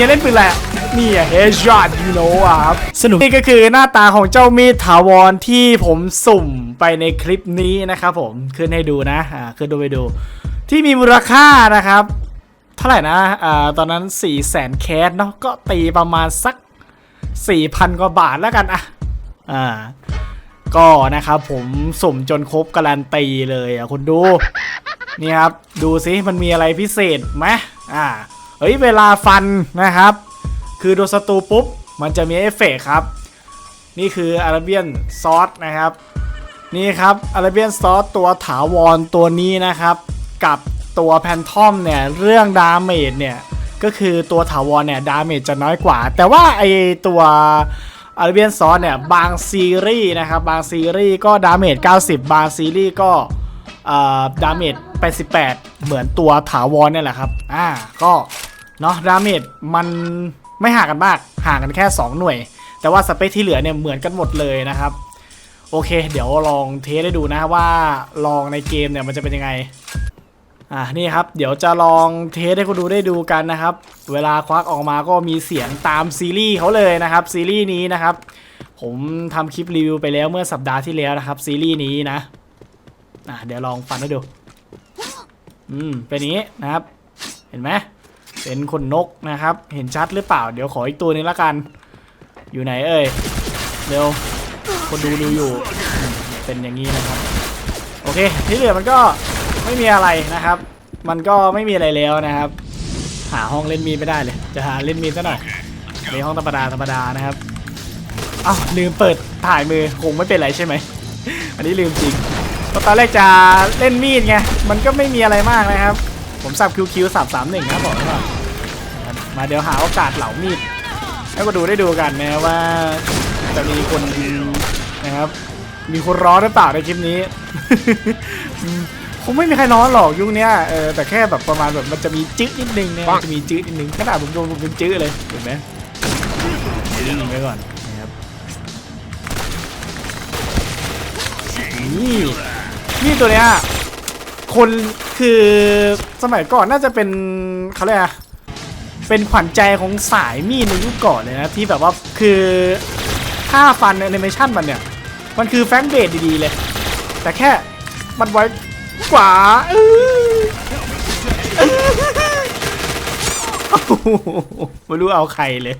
เนี่ยเล่นปืนอะไรอะนี่อะ headshot you know อะครับสนุกนี่ก็คือหน้าตาของเจ้ามีดถาวรที่ผมสุ่มไปในคลิปนี้นะครับผมขึ้นให้ดูนะอ่าขึ้นดูไปดู ที่มีมูลค่านะครับ เท่าไหร่นะอ่าตอนนั้น 4 0 0แสนแคสเนาะก็ตีประมาณสัก 4,000 กว่าบาทแล้วกันอะอ่าก็นะครับผมสุ่มจนครบการันตีเลยอะคุณดู นี่ครับ ดูสิมันมีอะไรพิเศษไหมอ่า เฮ้ยเวลาฟันนะครับ คือโดนศัตรูปุ๊บ มันจะมีเอฟเฟกครับ นี่คืออาราเบียนซอสนะครับ นี่ครับอาราเบียนซอสตัวถาวรตัวนี้นะครับ กับตัวแพนทอมเนี่ยเรื่องดาเมจเนี่ยก็คือตัวถาวรเนี่ยดาเมจจะน้อยกว่า แต่ว่าไอตัวอาราเบียนซอสเนี่ยบางซีรีส์นะครับบางซีรีส์ก็ดาเมจ90 บางซีรีส์ก็เอ่อดาเมจ88 เหมือนตัวถาวรเนี่ยแหละครับ อ่า ก็ เนาะดาเมจมันไม่ห่างกันมาก ห่างกันแค่ 2 หน่วย แต่ว่าสเปคที่เหลือเนี่ยเหมือนกันหมดเลยนะครับ โอเค เดี๋ยวลองเทสให้ดูนะว่าลองในเกมเนี่ยมันจะเป็นยังไง อ่านี่ครับ เดี๋ยวจะลองเทสให้คุณดูได้ดูกันนะครับ เวลาควักออกมาก็มีเสียงตามซีรีส์เขาเลยนะครับ ซีรีส์นี้นะครับ ผมทำคลิปรีวิวไปแล้วเมื่อสัปดาห์ที่แล้วนะครับ ซีรีส์นี้นะ อ่าเดี๋ยวลองฟันให้ดู อืม เป็นนี้นะครับ เห็นไหม เป็นขนนกนะครับ เห็นชัดหรือเปล่า เดี๋ยวขออีกตัวนึงละกัน อยู่ไหนเอ่ย เร็ว คนดูดูอยู่ เป็นอย่างนี้นะครับ โอเค ที่เหลือมันก็ไม่มีอะไรนะครับ มันก็ไม่มีอะไรแล้วนะครับ หาห้องเล่นมีไม่ได้เลย จะหาเล่นมีซะหน่อยในห้องธรรมดาธรรมดานะครับอ้าวลืมเปิดถ่ายมือคงไม่เป็นไรใช่ไหม อันนี้ลืมจริงตอนแรกจะเล่นมีดไง มันก็ไม่มีอะไรมากนะครับ ผมสับคิวคิวสับสามหนึ่งนะบอกไว้ก่อนนะครับมาเดี๋ยวหาโอกาสเหล่ามีดให้ก็ดูได้ดูกันนะว่าจะมีคนนะครับ มีคนร้อนหรือเปล่าในคลิปนี้อืมคงไม่มีใครร้อนหรอกยุคเนี้ยเออแต่แค่แบบประมาณแบบมันจะมีจื้อนิดนึงเนี่ยมันจะมีจื้อนิดนึงขนาดผมโดนผมเป็นจื้อเลยเห็นไหมยืนไว้ก่อนนะครับนี่นี่ตัวเนี้ย คนคือสมัยก่อนน่าจะเป็นเขาเรียกอะเป็นขวัญใจของสายมีดในยุคก่อนเลยนะ ที่แบบว่าคือท่าฟันแอนิเมชันมันเนี่ย มันคือแฟงเบดดีๆเลย แต่แค่มันไว้กว่าไม่รู้เอาใครเลย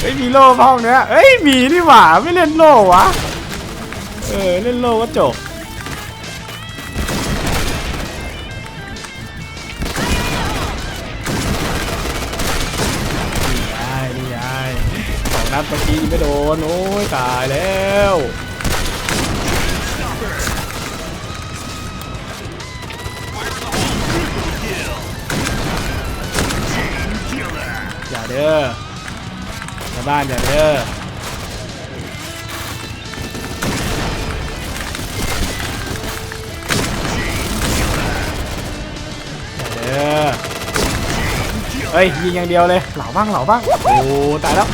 เฮ้ยมีโล่ห้องเนี้ยเฮ้ยมีนี่หว่าไม่เล่นโล่วะ เออ เล่นโล่ก็จบ มื่อกี้ไม่โดน โอ้ยตายแล้วอย่าเด้อชาวบ้านอย่าเด้อเด้อเฮ้ยยิงอย่างเดียวเลย เหล่าบ้างเหล่าบ้าง โอ้ตายแล้ว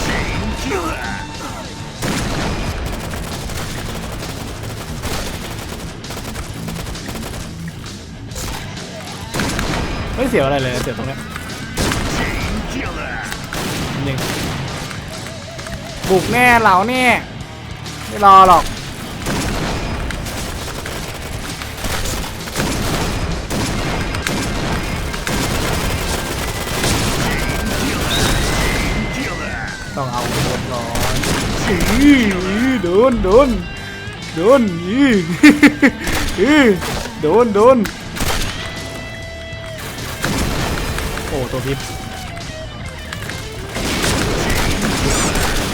เสียวอะไรเลยเสียวตรงเนี้ยนิดนึงบุกแน่เหล่าแน่ไม่รอหรอกต้องเอาโดนร้อนอื้อโดนโดนโดนอื้ออื้อโดนโดน ตัวพิษ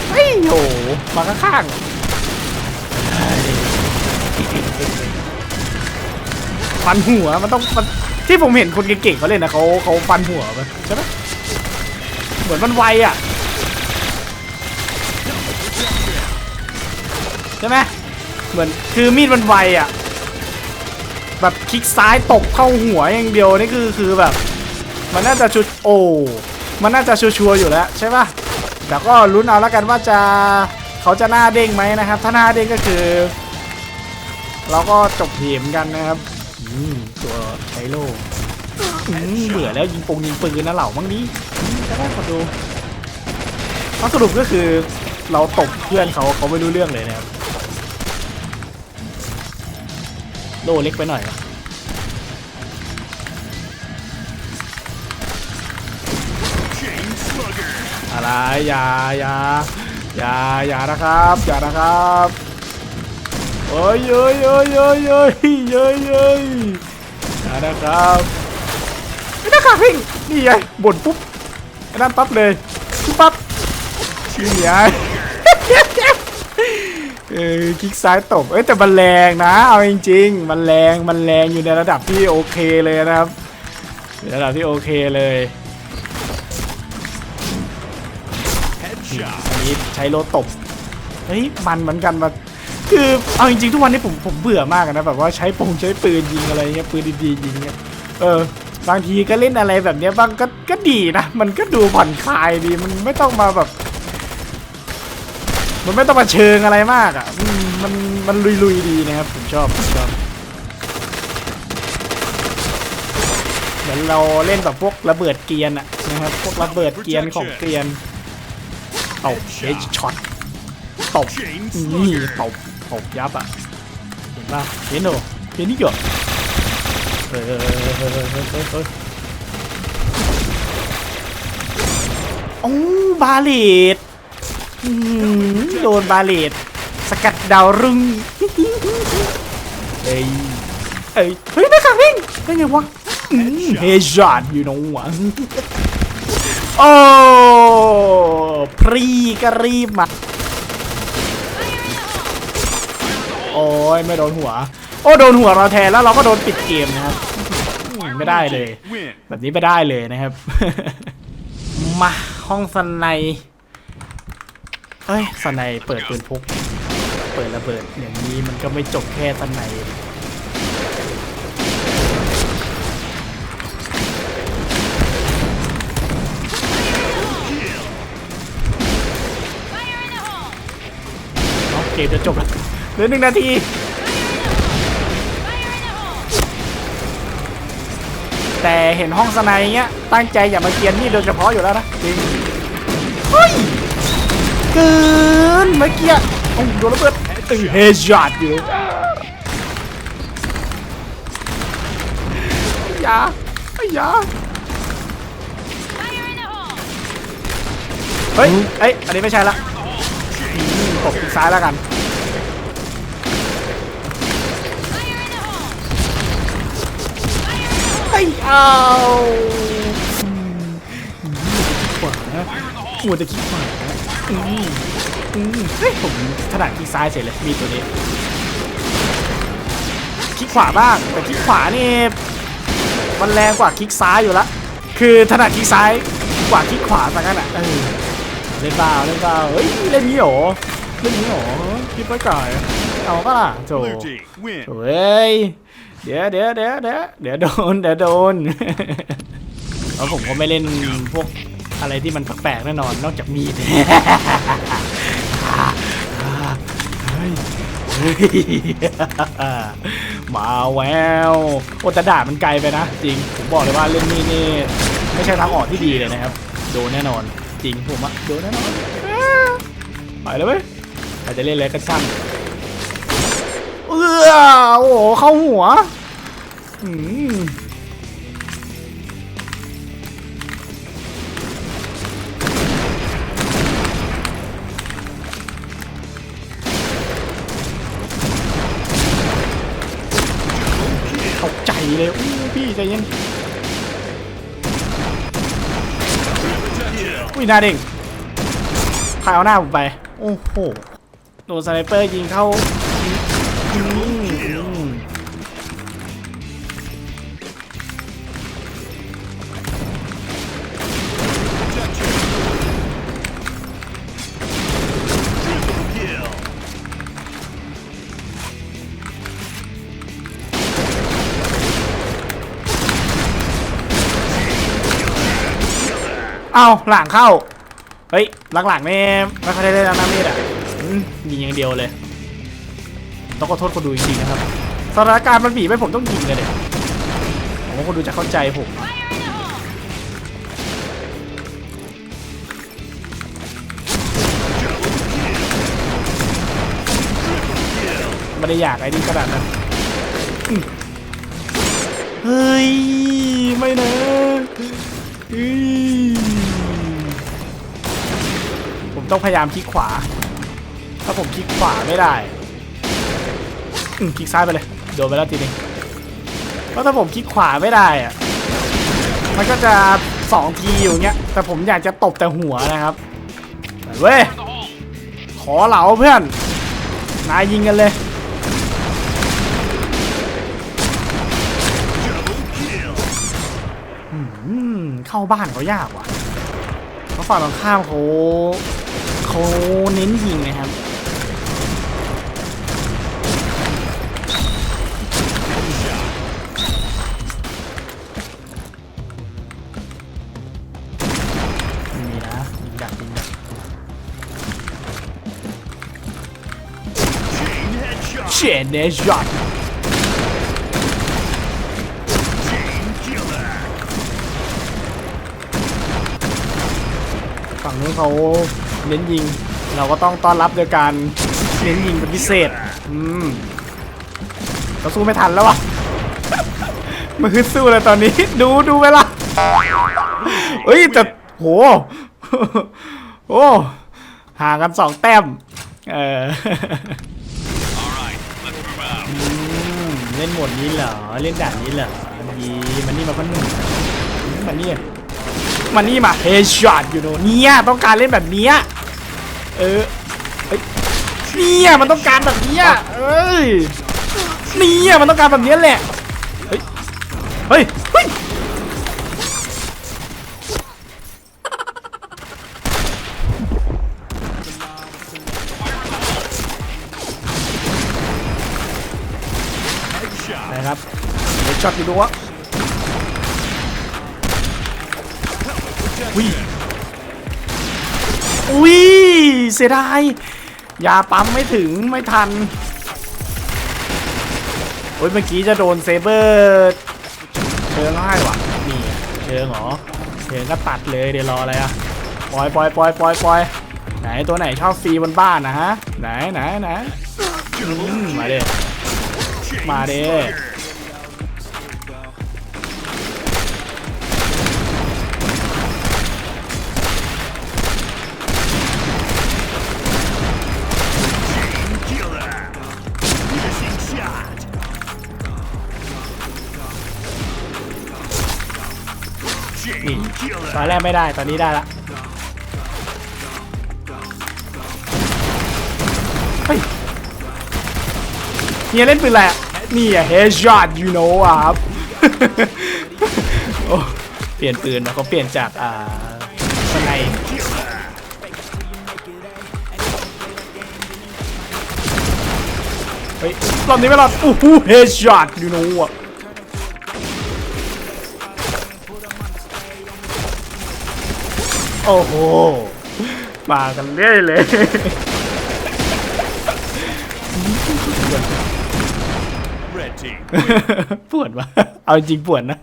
เฮ้ยโหมาข้างๆเฮ้ยฟันหัวมันต้องมันที่ผมเห็นคนเก่งๆเขาเล่นนะเขาเขาฟันหัวไปใช่ไหมเหมือนมันไวอะใช่ไหมเหมือนคือมีดมันไวอะแบบคลิกซ้ายตบเข้าหัวอย่างเดียวนี่คือคือแบบ มันน่าจะชุดโอ้มันน่าจะชัวร์ๆอยู่แล้วใช่ป่ะแต่ก็ลุ้นเอาแล้วกันว่าจะเขาจะหน้าเด้งไหมนะครับ ถ้าหน้าเด้งก็คือ เราก็จบเกมกันนะครับตัวไทโร่อืมเบื่อแล้วยิงปงยิงปืนนะเหล่าบ้งนี้ก็ได้คนดูเพราะสรุปก็คือเราตบเพื่อนเขาเขาไม่รู้เรื่องเลยนะครับโลเล็กไปหน่อย อะไรอย่าอย่าอย่าอย่านะครับอย่านะครับโอ้ยเย้ยเย้ยเย้ยเย้ยเย้ยเย้ยอย่านะครับไม่ได้ค่ะพิงนี่ไงบ่นปุ๊บไอ้นั่นปั๊บเลยปุ๊บปั๊บนี่ไงเออคลิกซ้ายตบเอ้ยแต่มันแรงนะเอาจริงๆมันแรงมันแรงอยู่ในระดับที่โอเคเลยนะครับในระดับที่โอเคเลย นี้ใช้โลตบเฮ้ยมันเหมือนกันมาคือเอาจริงๆทุกวันนี้ผมผมเบื่อมากนะแบบว่าใช้ปงใช้ปืนยิงอะไรเงี้ยปืนดีๆยิงเงี้ยเออบางทีก็เล่นอะไรแบบเนี้ยบ้างก็ก็ดีนะมันก็ดูผ่อนคลายดีมันไม่ต้องมาแบบ มันไม่ต้องมาเชิงอะไรมากอะมันมันลุยๆดีนะครับผมชอบผมชอบเหมือนเราเล่นแบบพวกระเบิดเกียนอะนะครับพวกระเบิดเกียนของเกียน ตบเฮดช็อตตบนี่ตบตบยับอะเห็นป่ะเห็นโหเห็นนี่เหรอเฮ้ยเฮ้ยเฮ้ยเฮ้ยเฮ้ยโอ้บาเลตโดนบาเลตสกัดดาวรุ่งเฮ้ยเอ้ยเฮ้ยไม่ขังวิ่งได้ไงวะเฮจอดอยู่น้องหวังโอ้ พรีก็รีบมา โอ้ยไม่โดนหัว โอ้โดนหัวเราแทนแล้วเราก็โดนปิดเกมนะครับอืมไม่ได้เลย Win. แบบนี้ไม่ได้เลยนะครับ มาห้องสนในเอ้ยสนในเปิดปืนพก เปิดระเบิดอย่างนี้มันก็ไม่จบแค่สนใน เกมจะจบแล้วเหลือหนึ่งนาทีแต่เห็นห้องสไนเงี้ยตั้งใจอย่ามาเกียนนี่โดยเฉพาะอยู่แล้วนะจริงเฮ้ยเกินเมื่อกี้โอ้โหโดนระเบิดตึงเฮดช็อตอยู่อย่าอย่าเฮ้ยเอ้ยอันนี้ไม่ใช่ละ อืมกดคลิกซ้ายแล้วกัน ไอ้เอาขวาหัวจะคิดขวาอืมอืมเฮ้ยผมถนัดคลิกซ้ายเฉยเลยมีตัวนี้คลิกขวาบ้างแต่คลิกขวานี่มันแรงกว่าคลิกซ้ายอยู่ละคือถนัดคลิกซ้ายกว่าคลิกขวาสักกันอะเล่นเปล่าเล่นเปล่าเฮ้ยเล่นนี้เหรอ เล่นนี้เหรอคิดไว้ก่อนเอาปะล่ะโจ Blue team. Win. เฮ้ยเดี๋ยวเดี๋ยวเดี๋ยวเดี๋ยวเดี๋ยวโดนเดี๋ยวโดนแล้วผมก็ไม่เล่นพวกอะไรที่มันแปลกๆแน่นอนนอกจากมีดเฮ้ยเฮ้ยมาแววโอ้แต่ด่ามันไกลไปนะ จริง ผมบอกเลยว่าเล่นมีดนี่ไม่ใช่ทางออกที่ดีเลยนะครับ โดนแน่นอน จริงผมอะโดนแน่นอนไปแล้วเว้ย อาจจะเล่นอะไรก็ช่างเออโอ้โหเข้าหัวอืมตกใจเลยพี่ใจเย็นอุ้ยนาเด้งใครเอาหน้าผมไป โอ้โห โดนสไนเปอร์ยิงเข้าอืมอืมเอาหลังเข้า เฮ้ยหลังๆนี่ไม่ค่อยได้เล่นแล้วนะมีดอะ ยิงอย่างเดียวเลยต้องขอโทษคนดูจริงๆนะครับสถานการณ์มันบีบให้ผมต้องยิงเลยเนี่ยโอ้ว่าคนดูจะเข้าใจผมไม่ได้อยากไอ้นี่ขนาดนั้นเฮ้ย ไม่นะเฮ้ยผมต้องพยายามคลิกขวา ถ้าผมคลิกขวาไม่ได้คลิกซ้ายไปเลย โดนไปแล้วทีนึงเพราะถ้าผมคลิกขวาไม่ได้อะมันก็จะสองทีอยู่เงี้ย แต่ผมอยากจะตบแต่หัวนะครับเว้ย ขอเหลาเพื่อน นายยิงกันเลย เข้าบ้านเขายากว่ะเพราะฝั่งตรงข้ามเขาเขาเน้นยิงนะครับ Chain killer. ฝั่งนู้นเขาเน้นยิง เราก็ต้องต้อนรับโดยการเน้นยิงเป็นพิเศษ อืมเราสู้ไม่ทันแล้ววะมันคือสู้เลยตอนนี้ ดูดูเวลาเฮ้ยแต่โหโอ้ห่างกันสองแต้ม เออ เล่นโหมดนี้เหรอ เล่นด่านนี้เหรอดีมันนี่มาพันหนึ่งมันนี่มันนี่มาเฮดช็อตอยู่โน่นเนี่ยต้องการเล่นแบบเนี้ยเออเฮ้ยเนี่ยมันต้องการแบบเนี้ยเอ้ยเนี่ยมันต้องการแบบเนี้ยแหละเฮ้ยเฮ้ย ช็อตอยู่ดูวะอุ้ยอุ้ยเสียดายยาปั๊มไม่ถึงไม่ทันโอ้ยเมื่อกี้จะโดนเซเบอร์เชิงให้ว่ะนี่เชิงหรอเชิงก็ตัดเลยเดี๋ยวรออะไรอะปล่อยปล่อยปล่อยปล่อยปล่อยไหนตัวไหนชอบฟรีบนบ้านนะฮะไหนไหนไหนมาเด้มาเด้ ตอนแรกไม่ได้ ตอนนี้ได้ละเฮ้ยเฮียเล่นปืนอะไรอะนี่อะ headshot you know อะครับโอ้เปลี่ยนปืนนะเขาเปลี่ยนจากอ่าสไนเฮ้ยรอบนี้ไม่รอดอู้หู headshot you know อะ โอ้โห มากันเรื่อยเลย Red team. ปวดวะเอาจริงปวดนะ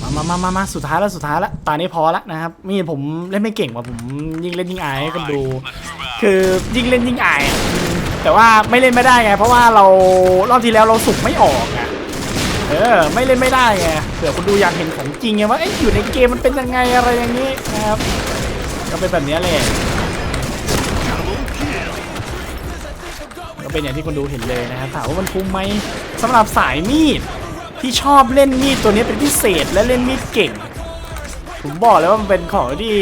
มามามามามาสุดท้ายแล้วสุดท้ายแล้วตอนนี้พอแล้วนะครับมีผมเล่นไม่เก่งว่ะผมยิ่งเล่นยิ่งอายให้คนดู คือยิ่งเล่นยิ่งอายอะแต่ว่าไม่เล่นไม่ได้ไง เพราะว่าเรารอบที่แล้วเราสุกไม่ออกอะ เออ ไม่เล่นไม่ได้ไงเผื่อคนดูอยากเห็นของจริงไงว่าเอ๊ะอยู่ในเกมมันเป็นยังไงอะไรอย่างนี้นะครับ ก็เป็นแบบนี้แหละก็เป็นอย่างที่คนดูเห็นเลยนะครับถามว่ามันคุ้มไหมสำหรับสายมีดที่ชอบเล่นมีดตัวนี้เป็นพิเศษและเล่นมีดเก่ง ผมบอกเลยว่ามันเป็นของที่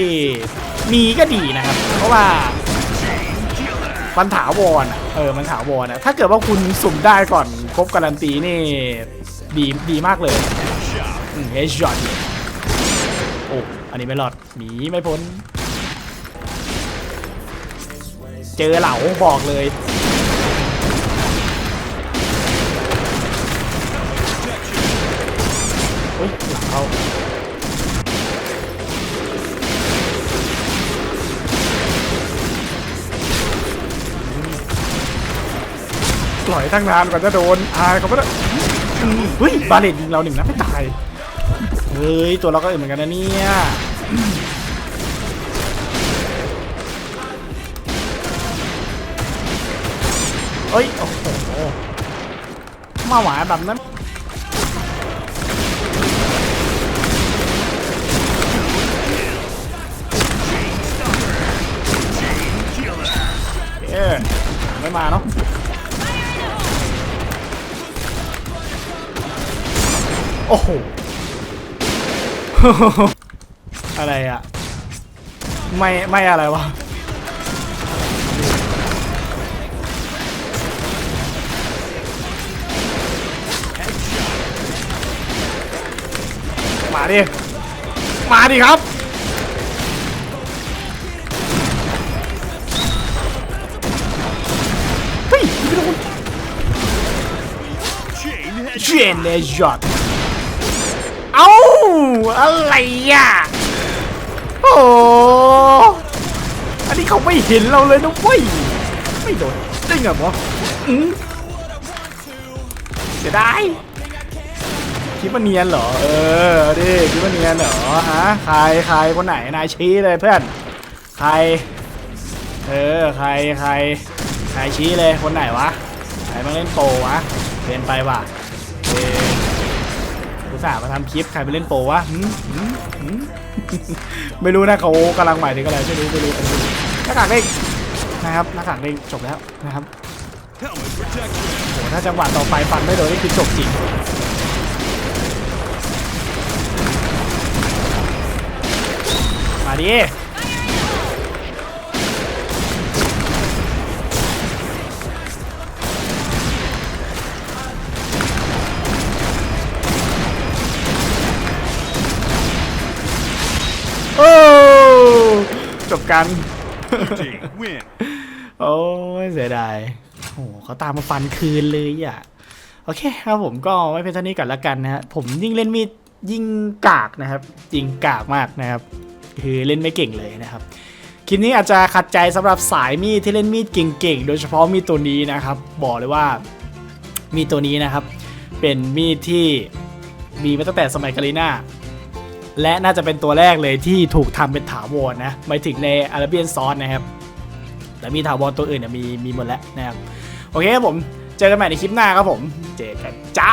มีก็ดีนะครับ เพราะว่ามันถาวรอเออ มันถาวรอะถ้าเกิดว่าคุณสุ่มได้ก่อนครบการันตีนี่ ดีดีมากเลยเฮชช็อตโอ้อันนี้ไม่รอดหนีไม่พ้น เจอเหล่าบอกเลยเฮ้ยหลังเขาปล่อยตั้งนานกว่าจะโดนอายเขาไม่ได้ เฮ้ยบาเลตยิงเราหนึ่งนะไม่ตาย เฮ้ย ตัวเราก็เหมือนกันนะเนี่ย เอ้ย โอ้โห มาหวานแบบนั้นเอ๊ะไม่มาเนาะ โอ้โห อะไรอะไม่ไม่อะไรวะ มาดิ มาดิครับ เฮ้ยไม่โดน Chain head. เชนเลยช็อต เอ้า อะไรอะ โอ้อันนี้เขาไม่เห็นเราเลยนะเว้ย ไม่โดนได้ไงวะอืมเสียดายคิดว่าเนียนเหรอ เออเดิคิดว่าเนียนเหรอฮะ ใครใครคนไหน นายชี้เลยเพื่อน ใคร เออ ใครใครใครชี้เลยคนไหนวะ ใครมาเล่นโปวะ เป็นไปว่ะเออ ตส่าห์มาทำคลิปใครไปเล่นโปวะไม่รู้นะเขากำลังหมายถึงอะไรไม่รู้ไม่รู้ไม่รู้หน้ากากเด้งนะครับหน้ากากเด้งจบแล้วนะครับโหถ้าจังหวะต่อไปฟันไม่โดนนี่คือจบจริงมาดิ บกัน Team win. โอ้ยเสียดายโอ้โหเขาตามมาฟันคืนเลยอะ โอเคครับผมก็ไว้เพียงเท่านี้ก่อนละกันนะฮะ ผมยิ่งเล่นมีดยิ่งกากนะครับ ยิงกากมากนะครับ คือเล่นไม่เก่งเลยนะครับ คลิปนี้อาจจะขัดใจสำหรับสายมีดที่เล่นมีดเก่งๆ โดยเฉพาะมีดตัวนี้นะครับ บอกเลยว่ามีดตัวนี้นะครับ เป็นมีดที่มีมาตั้งแต่สมัยกาลิน่า และน่าจะเป็นตัวแรกเลยที่ถูกทำเป็นถาวรนะหมายถึงในอาราเบียนซอสนะครับ แต่มีถาวรตัวอื่นเนี่ยมีมีหมดแล้วนะครับ โอเคครับผม เจอกันใหม่ในคลิปหน้าครับผม เจอกันจ้า